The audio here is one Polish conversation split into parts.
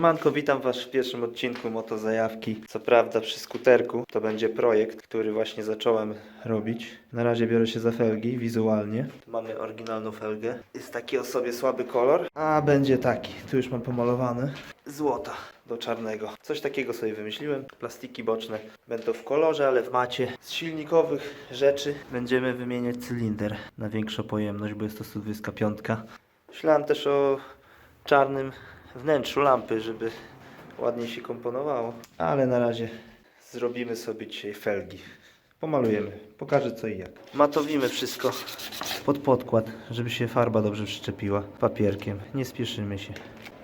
Manko, witam Was w pierwszym odcinku Motozajawki. Co prawda przy skuterku to będzie projekt, który właśnie zacząłem robić. Na razie biorę się za felgi wizualnie. Tu mamy oryginalną felgę. Jest taki o sobie słaby kolor, a będzie taki. Tu już mam pomalowane. Złota do czarnego. Coś takiego sobie wymyśliłem. Plastiki boczne będą w kolorze, ale w macie. Z silnikowych rzeczy będziemy wymieniać cylinder na większą pojemność, bo jest to 125. Myślałem też o czarnym wnętrzu lampy, żeby ładniej się komponowało. Ale na razie zrobimy sobie dzisiaj felgi. Pomalujemy. Pokażę co i jak. Matowimy wszystko pod podkład, żeby się farba dobrze przyczepiła papierkiem. Nie spieszymy się.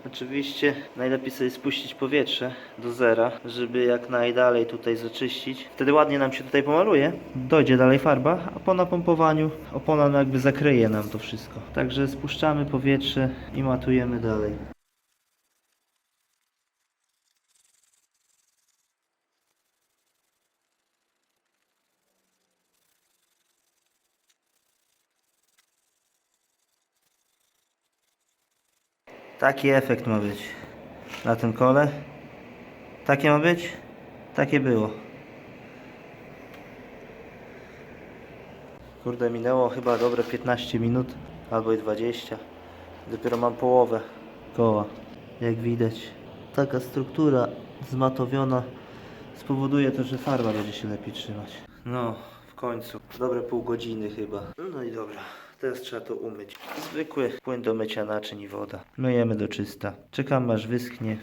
Oczywiście najlepiej sobie spuścić powietrze do zera, żeby jak najdalej tutaj zaczyścić. Wtedy ładnie nam się tutaj pomaluje. Dojdzie dalej farba, a po napompowaniu opona no jakby zakryje nam to wszystko. Także spuszczamy powietrze i matujemy dalej. Taki efekt ma być na tym kole. Takie ma być? Takie było. Kurde, minęło chyba dobre 15 minut albo i 20. Dopiero mam połowę koła. Jak widać, taka struktura zmatowiona spowoduje to, że farba będzie się lepiej trzymać. No, w końcu. Dobre pół godziny chyba. No i dobra. Teraz trzeba to umyć. Zwykły płyn do mycia naczyń i woda. Myjemy do czysta. Czekamy aż wyschnie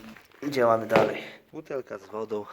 i działamy dalej. Butelka z wodą,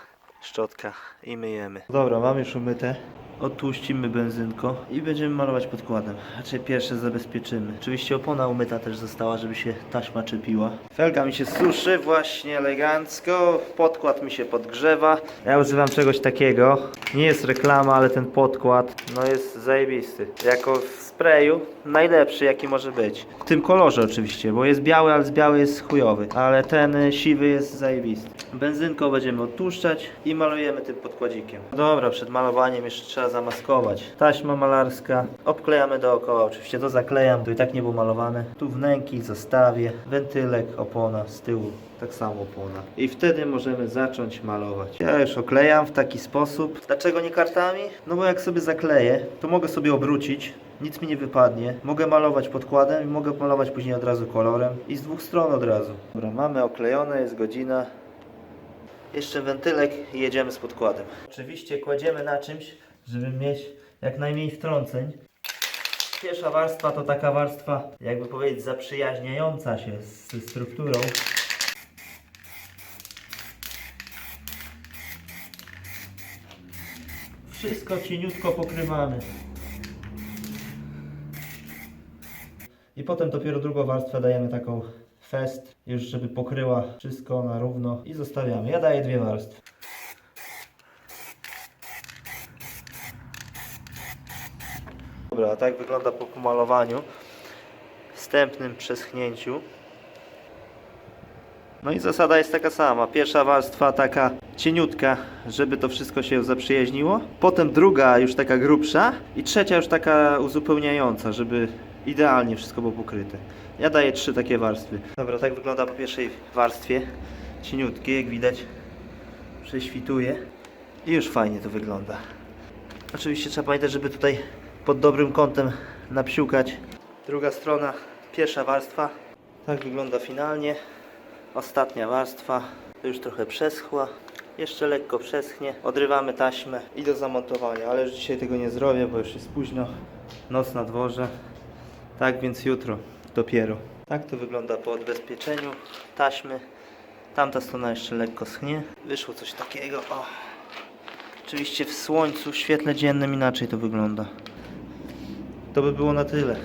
szczotka i myjemy. Dobra, mam już umyte. Odtłuścimy benzynko i będziemy malować podkładem. Raczej pierwsze zabezpieczymy. Oczywiście opona umyta też została, żeby się taśma czepiła. Felga mi się suszy właśnie elegancko. Podkład mi się podgrzewa. Ja używam czegoś takiego. Nie jest reklama, ale ten podkład no jest zajebisty. Jako w sprayu najlepszy jaki może być. W tym kolorze oczywiście, bo jest biały, ale z biały jest chujowy. Ale ten y, siwy jest zajebisty. Benzynką będziemy odtłuszczać i malujemy tym podkładzikiem. Dobra, przed malowaniem jeszcze trzeba zamaskować. Taśma malarska. Obklejamy dookoła, oczywiście to zaklejam, to i tak nie było malowane. Tu wnęki zostawię, wentylek, opona z tyłu. Tak samo opona. I wtedy możemy zacząć malować. Ja już oklejam w taki sposób. Dlaczego nie kartami? No bo jak sobie zakleję, to mogę sobie obrócić. Nic mi nie wypadnie. Mogę malować podkładem i mogę malować później od razu kolorem. I z dwóch stron od razu. Dobra, mamy oklejone, jest godzina. Jeszcze wentylek i jedziemy z podkładem. Oczywiście kładziemy na czymś, żeby mieć jak najmniej wtrąceń. Pierwsza warstwa to taka warstwa, jakby powiedzieć, zaprzyjaźniająca się z strukturą. Wszystko cieniutko pokrywamy. I potem dopiero drugą warstwę dajemy taką fest, już żeby pokryła wszystko na równo i zostawiamy. Ja daję dwie warstwy. Dobra, tak wygląda po pomalowaniu, wstępnym przeschnięciu. No i zasada jest taka sama. Pierwsza warstwa taka cieniutka, żeby to wszystko się zaprzyjaźniło. Potem druga już taka grubsza i trzecia już taka uzupełniająca, żeby idealnie wszystko było pokryte. Ja daję trzy takie warstwy. Dobra, tak wygląda po pierwszej warstwie. Cieniutkie, jak widać. Prześwituje. I już fajnie to wygląda. Oczywiście trzeba pamiętać, żeby tutaj pod dobrym kątem napsiukać. Druga strona, pierwsza warstwa. Tak wygląda finalnie. Ostatnia warstwa już trochę przeschła. Jeszcze lekko przeschnie. Odrywamy taśmę i do zamontowania, ale już dzisiaj tego nie zrobię, bo już jest późno. Noc na dworze. Tak więc jutro dopiero. Tak to wygląda po odbezpieczeniu taśmy. Tamta strona jeszcze lekko schnie. Wyszło coś takiego. O. Oczywiście w słońcu, w świetle dziennym inaczej to wygląda. To by było na tyle.